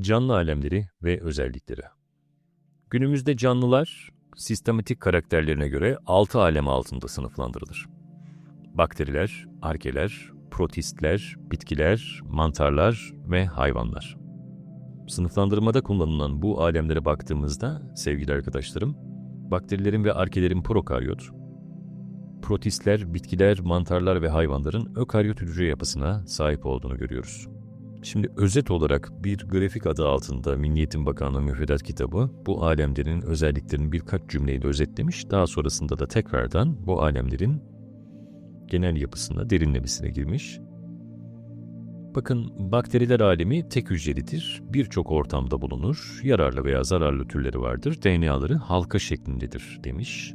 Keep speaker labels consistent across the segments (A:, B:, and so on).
A: Canlı alemleri ve özellikleri. Günümüzde canlılar sistematik karakterlerine göre 6 alem altında sınıflandırılır. Bakteriler, arkeler, protistler, bitkiler, mantarlar ve hayvanlar. Sınıflandırmada kullanılan bu alemlere baktığımızda sevgili arkadaşlarım, bakterilerin ve arkelerin prokaryot, protistler, bitkiler, mantarlar ve hayvanların ökaryot hücre yapısına sahip olduğunu görüyoruz. Şimdi özet olarak bir grafik adı altında Milli Eğitim Bakanlığı müfredat kitabı bu alemlerin özelliklerini birkaç cümleyle özetlemiş. Daha sonrasında da tekrardan bu alemlerin genel yapısına derinlemesine girmiş. Bakın bakteriler alemi tek hücrelidir, birçok ortamda bulunur, yararlı veya zararlı türleri vardır, DNA'ları halka şeklindedir demiş.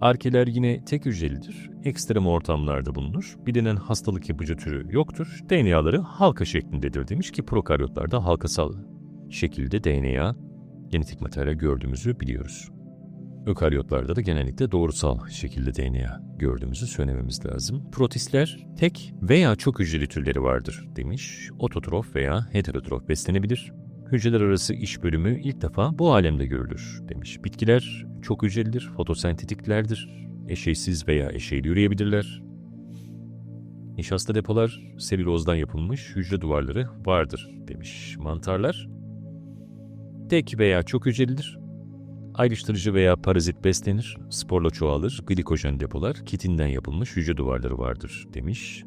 A: Arkeler yine tek hücrelidir, ekstrem ortamlarda bulunur, bilinen hastalık yapıcı türü yoktur, DNA'ları halka şeklindedir demiş ki prokaryotlarda halkasal şekilde DNA, genetik materyal gördüğümüzü biliyoruz. Ökaryotlarda da genellikle doğrusal şekilde DNA gördüğümüzü söylememiz lazım. Protistler tek veya çok hücreli türleri vardır demiş. Ototrof veya heterotrof beslenebilir. Hücreler arası iş bölümü ilk defa bu alemde görülür demiş. Bitkiler çok hücrelidir, fotosentetiklerdir. Eşeysiz veya eşeyli yürüyebilirler. Nişasta depolar selülozdan yapılmış hücre duvarları vardır demiş. Mantarlar tek veya çok hücrelidir. Ayrıştırıcı veya parazit beslenir, sporla çoğalır, glikojen depolar, kitinden yapılmış hücre duvarları vardır demiş.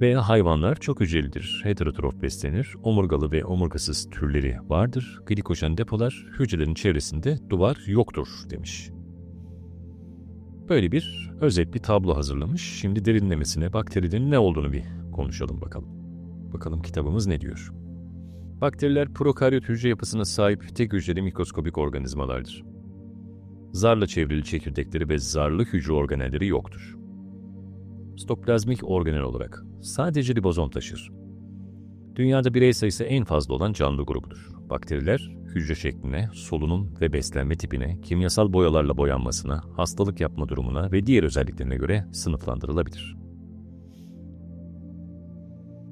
A: Veya hayvanlar çok hücrelidir, heterotrof beslenir, omurgalı ve omurgasız türleri vardır, glikojen depolar, hücrelerin çevresinde duvar yoktur demiş. Böyle bir özet bir tablo hazırlamış. Şimdi derinlemesine bakterilerin ne olduğunu bir konuşalım bakalım. Bakalım kitabımız ne diyor? Bakteriler prokaryot hücre yapısına sahip tek hücreli mikroskobik organizmalardır. Zarla çevrili çekirdekleri ve zarlı hücre organelleri yoktur. Stoplazmik organel olarak sadece ribozom taşır. Dünyada birey sayısı en fazla olan canlı grubudur. Bakteriler hücre şekline, solunum ve beslenme tipine, kimyasal boyalarla boyanmasına, hastalık yapma durumuna ve diğer özelliklerine göre sınıflandırılabilir.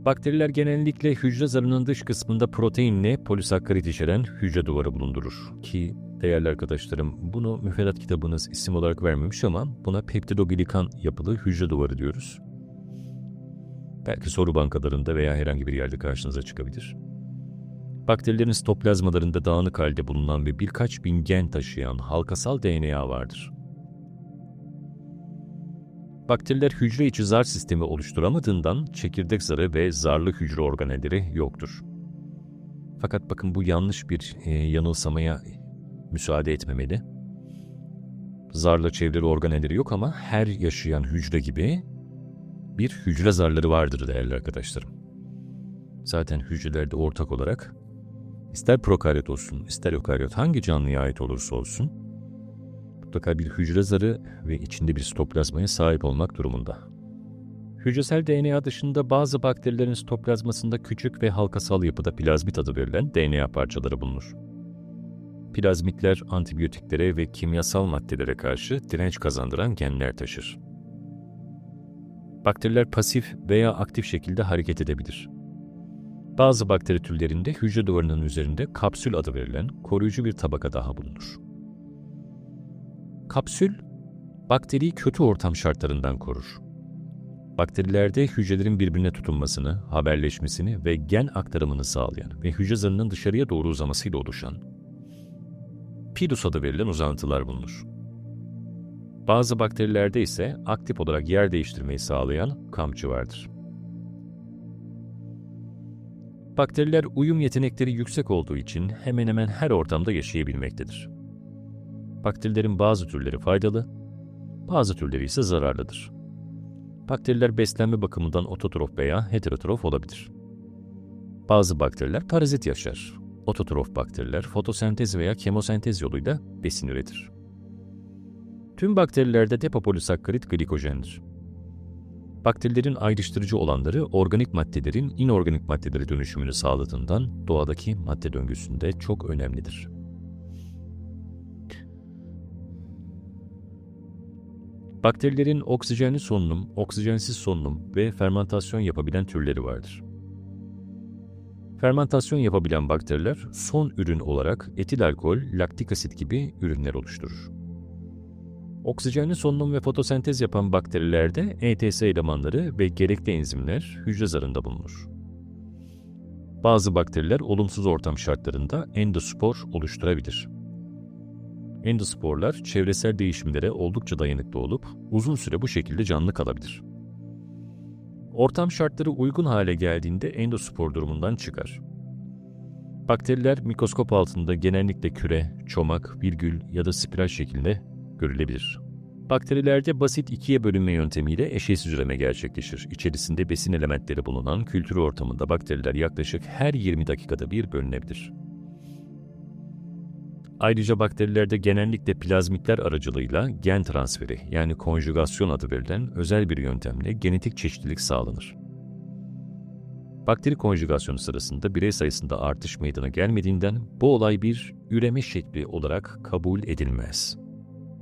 A: Bakteriler genellikle hücre zarının dış kısmında proteinle polisakkarit içeren hücre duvarı bulundurur. Ki değerli arkadaşlarım bunu müfredat kitabınız isim olarak vermemiş ama buna peptidoglikan yapılı hücre duvarı diyoruz. Belki soru bankalarında veya herhangi bir yerde karşınıza çıkabilir. Bakterilerin stoplazmalarında dağınık halde bulunan ve birkaç bin gen taşıyan halkasal DNA vardır. Bakteriler hücre içi zar sistemi oluşturamadığından çekirdek zarı ve zarlı hücre organelleri yoktur. Fakat bakın bu yanlış bir e, yanılsamaya müsaade etmemeli. Zarla çevrili organelleri yok ama her yaşayan hücre gibi bir hücre zarları vardır değerli arkadaşlarım. Zaten hücrelerde ortak olarak ister prokaryot olsun ister ökaryot hangi canlıya ait olursa olsun mutlaka bir hücre zarı ve içinde bir stoplazmaya sahip olmak durumunda. Hücresel DNA dışında bazı bakterilerin stoplazmasında küçük ve halkasal yapıda plazmit adı verilen DNA parçaları bulunur. Plazmitler antibiyotiklere ve kimyasal maddelere karşı direnç kazandıran genler taşır. Bakteriler pasif veya aktif şekilde hareket edebilir. Bazı bakteri türlerinde hücre duvarının üzerinde kapsül adı verilen koruyucu bir tabaka daha bulunur. Kapsül, bakteriyi kötü ortam şartlarından korur. Bakterilerde hücrelerin birbirine tutunmasını, haberleşmesini ve gen aktarımını sağlayan ve hücre zarının dışarıya doğru uzamasıyla oluşan Pidus adı verilen uzantılar bulunur. Bazı bakterilerde ise aktif olarak yer değiştirmeyi sağlayan kamçı vardır. Bakteriler uyum yetenekleri yüksek olduğu için hemen hemen her ortamda yaşayabilmektedir. Bakterilerin bazı türleri faydalı, bazı türleri ise zararlıdır. Bakteriler beslenme bakımından ototrof veya heterotrof olabilir. Bazı bakteriler parazit yaşar. Ototrof bakteriler fotosentez veya kemosentez yoluyla besin üretir. Tüm bakterilerde depopolisakkarit glikojendir. Bakterilerin ayrıştırıcı olanları organik maddelerin inorganik maddelere dönüşümünü sağladığından doğadaki madde döngüsünde çok önemlidir. Bakterilerin oksijenli solunum, oksijensiz solunum ve fermentasyon yapabilen türleri vardır. Fermentasyon yapabilen bakteriler son ürün olarak etil alkol, laktik asit gibi ürünler oluşturur. Oksijenli solunum ve fotosentez yapan bakterilerde ETS elemanları ve gerekli enzimler hücre zarında bulunur. Bazı bakteriler olumsuz ortam şartlarında endospor oluşturabilir. Endosporlar çevresel değişimlere oldukça dayanıklı olup uzun süre bu şekilde canlı kalabilir. Ortam şartları uygun hale geldiğinde endospor durumundan çıkar. Bakteriler mikroskop altında genellikle küre, çomak, virgül ya da spiral şeklinde görülebilir. Bakterilerde basit ikiye bölünme yöntemiyle eşeğsiz üreme gerçekleşir. İçerisinde besin elementleri bulunan kültür ortamında bakteriler yaklaşık her 20 dakikada bir bölünebilir. Ayrıca bakterilerde genellikle plazmitler aracılığıyla gen transferi yani konjugasyon adı verilen özel bir yöntemle genetik çeşitlilik sağlanır. Bakteri konjugasyonu sırasında birey sayısında artış meydana gelmediğinden bu olay bir üreme şekli olarak kabul edilmez.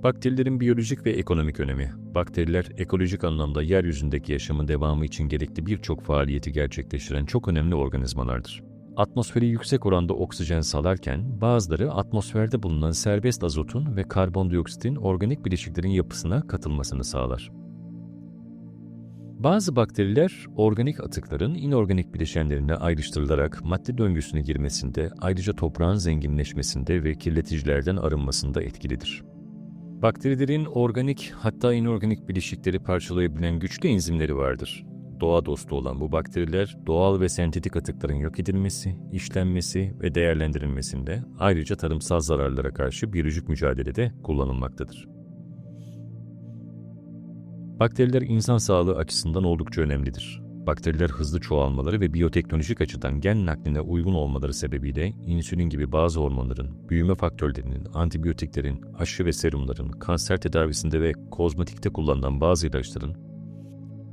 A: Bakterilerin biyolojik ve ekonomik önemi. Bakteriler ekolojik anlamda yeryüzündeki yaşamın devamı için gerekli birçok faaliyeti gerçekleştiren çok önemli organizmalardır. Atmosferi yüksek oranda oksijen salarken bazıları atmosferde bulunan serbest azotun ve karbondioksitin organik bileşiklerin yapısına katılmasını sağlar. Bazı bakteriler organik atıkların inorganik bileşenlerine ayrıştırılarak madde döngüsüne girmesinde, ayrıca toprağın zenginleşmesinde ve kirleticilerden arınmasında etkilidir. Bakterilerin organik hatta inorganik bileşikleri parçalayabilen güçlü enzimleri vardır. Doğa dostu olan bu bakteriler doğal ve sentetik atıkların yok edilmesi, işlenmesi ve değerlendirilmesinde ayrıca tarımsal zararlara karşı biyolojik mücadelede kullanılmaktadır. Bakteriler insan sağlığı açısından oldukça önemlidir. Bakteriler hızlı çoğalmaları ve biyoteknolojik açıdan gen nakline uygun olmaları sebebiyle insülin gibi bazı hormonların, büyüme faktörlerinin, antibiyotiklerin, aşı ve serumların, kanser tedavisinde ve kozmetikte kullanılan bazı ilaçların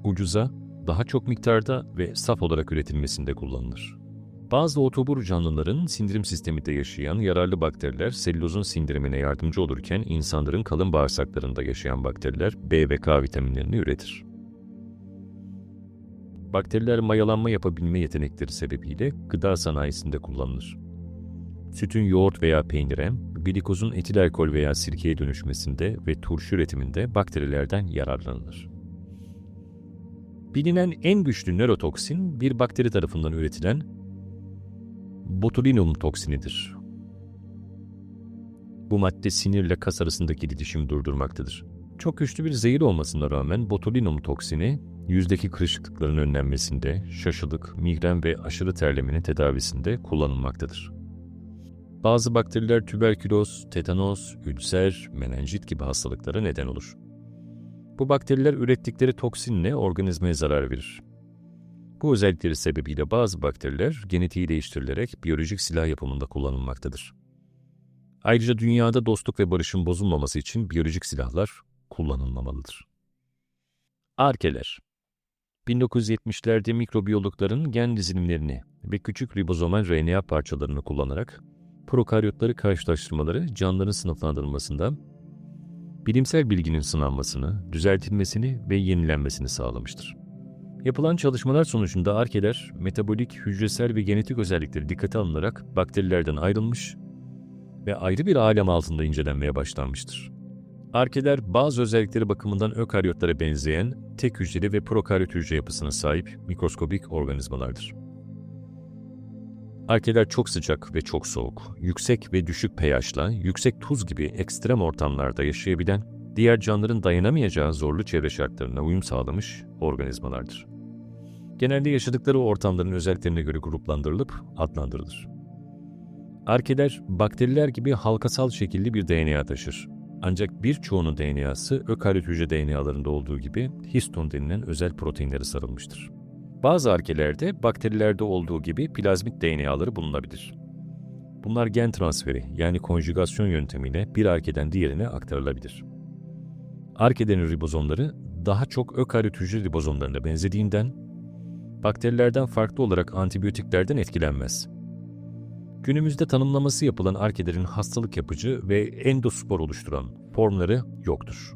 A: ucuza, daha çok miktarda ve saf olarak üretilmesinde kullanılır. Bazı otobur canlıların sindirim sisteminde yaşayan yararlı bakteriler selülozun sindirimine yardımcı olurken insanların kalın bağırsaklarında yaşayan bakteriler B ve K vitaminlerini üretir. Bakteriler mayalanma yapabilme yetenekleri sebebiyle gıda sanayisinde kullanılır. Sütün yoğurt veya peynire, glikozun etil alkol veya sirkeye dönüşmesinde ve turşu üretiminde bakterilerden yararlanılır. Bilinen en güçlü nörotoksin bir bakteri tarafından üretilen botulinum toksinidir. Bu madde sinirle kas arasındaki iletişimi durdurmaktadır. Çok güçlü bir zehir olmasına rağmen botulinum toksini yüzdeki kırışıklıkların önlenmesinde, şaşılık, migren ve aşırı terlemenin tedavisinde kullanılmaktadır. Bazı bakteriler tüberküloz, tetanos, ülser, menenjit gibi hastalıklara neden olur. Bu bakteriler ürettikleri toksinle organizmaya zarar verir. Bu özellikleri sebebiyle bazı bakteriler genetiği değiştirilerek biyolojik silah yapımında kullanılmaktadır. Ayrıca dünyada dostluk ve barışın bozulmaması için biyolojik silahlar kullanılmamalıdır. Arkeler 1970'lerde mikrobiyologların gen dizilimlerini ve küçük ribozomal RNA parçalarını kullanarak prokaryotları karşılaştırmaları canlıların sınıflandırılmasında bilimsel bilginin sınanmasını, düzeltilmesini ve yenilenmesini sağlamıştır. Yapılan çalışmalar sonucunda arkeler, metabolik, hücresel ve genetik özellikleri dikkate alınarak bakterilerden ayrılmış ve ayrı bir alem altında incelenmeye başlanmıştır. Arkeler bazı özellikleri bakımından ökaryotlara benzeyen tek hücreli ve prokaryot hücre yapısına sahip mikroskobik organizmalardır. Arkeler çok sıcak ve çok soğuk, yüksek ve düşük pH'la, yüksek tuz gibi ekstrem ortamlarda yaşayabilen, diğer canlıların dayanamayacağı zorlu çevre şartlarına uyum sağlamış organizmalardır. Genelde yaşadıkları ortamların özelliklerine göre gruplandırılıp adlandırılır. Arkeler, bakteriler gibi halkasal şekilli bir DNA taşır. Ancak birçoğunun DNA'sı ökaryot hücre DNA'larında olduğu gibi histon denilen özel proteinlere sarılmıştır. Bazı arkelerde bakterilerde olduğu gibi plazmit DNA'ları bulunabilir. Bunlar gen transferi yani konjugasyon yöntemiyle bir arkeden diğerine aktarılabilir. Arkelerin ribozomları daha çok ökaryot hücre ribozomlarına benzediğinden bakterilerden farklı olarak antibiyotiklerden etkilenmez. Günümüzde tanımlaması yapılan arkelerin hastalık yapıcı ve endospor oluşturan formları yoktur.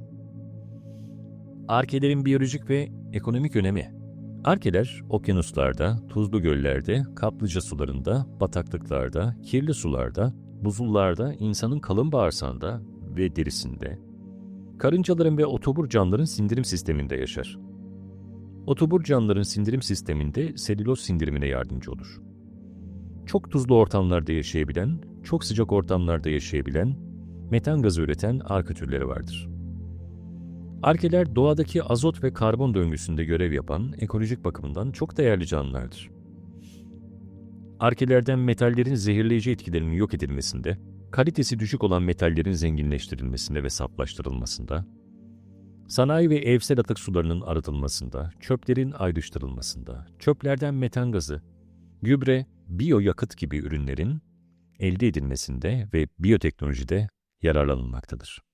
A: Arkelerin biyolojik ve ekonomik önemi Arkeler, okyanuslarda, tuzlu göllerde, kaplıca sularında, bataklıklarda, kirli sularda, buzullarda, insanın kalın bağırsağında ve derisinde, karıncaların ve otobur canlıların sindirim sisteminde yaşar. Otobur canlıların sindirim sisteminde selüloz sindirimine yardımcı olur. Çok tuzlu ortamlarda yaşayabilen, çok sıcak ortamlarda yaşayabilen, metan gazı üreten arka türleri vardır. Arkeler doğadaki azot ve karbon döngüsünde görev yapan ekolojik bakımından çok değerli canlılardır. Arkelerden metallerin zehirleyici etkilerinin yok edilmesinde, kalitesi düşük olan metallerin zenginleştirilmesinde ve saflaştırılmasında, sanayi ve evsel atık sularının arıtılmasında, çöplerin ayrıştırılmasında, çöplerden metan gazı, gübre, biyoyakıt gibi ürünlerin elde edilmesinde ve biyoteknolojide yararlanılmaktadır.